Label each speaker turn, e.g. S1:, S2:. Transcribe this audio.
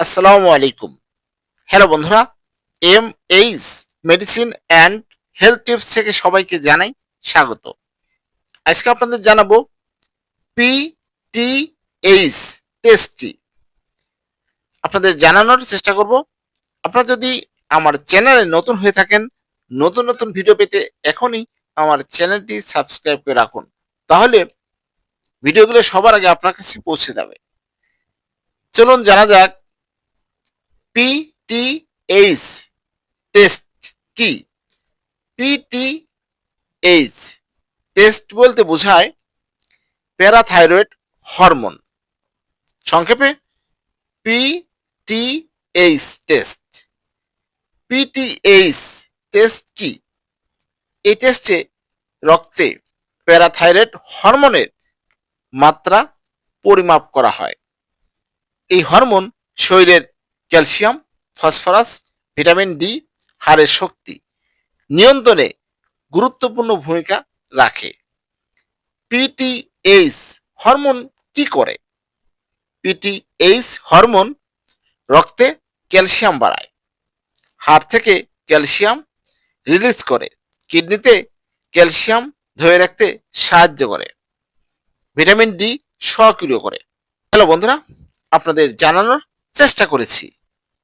S1: আসসালামু আলাইকুম। হ্যালো বন্ধুরা, M H medicine and health tips থেকে সবাইকে জানাই স্বাগত। আজকে আপনাদের জানাব পি টি এইচ টেস্ট কি। আপনাদের জানানোর চেষ্টা করব। আপনারা যদি আমার চ্যানেলে নতুন হয়ে থাকেন, নতুন নতুন ভিডিও পেতে এখনই আমার চ্যানেলটি সাবস্ক্রাইব করে রাখুন। তাহলে ভিডিওগুলো সবার আগে আপনার কাছে পৌঁছে যাবে। চলুন জানা যাক পিটিএইচ টেস্ট কি? পিটিএইচ টেস্ট বলতে বোঝায় প্যারাথাইরয়েড হরমোন। সংক্ষেপে পিটিএইচ টেস্ট পিটিএইচ টেস্ট কি? এই টেস্টে রক্তে প্যারাথাইরয়েড হরমোনের মাত্রা পরিমাপ করা হয়। এই হরমোন শরীরের ক্যালসিয়াম, ফসফরাস, ভিটামিন ডি, হাড়ের শক্তি নিয়ন্ত্রণে গুরুত্বপূর্ণ ভূমিকা রাখে। পিটিএইচ হরমোন কি করে? পিটিএইচ হরমোন রক্তে ক্যালসিয়াম বাড়ায়, হাড় থেকে ক্যালসিয়াম রিলিজ করে, কিডনিতে ক্যালসিয়াম ধরে রাখতে সাহায্য করে, ভিটামিন ডি সক্রিয় করে। হ্যালো বন্ধুরা, আপনাদের জানানোর চেষ্টা করেছি।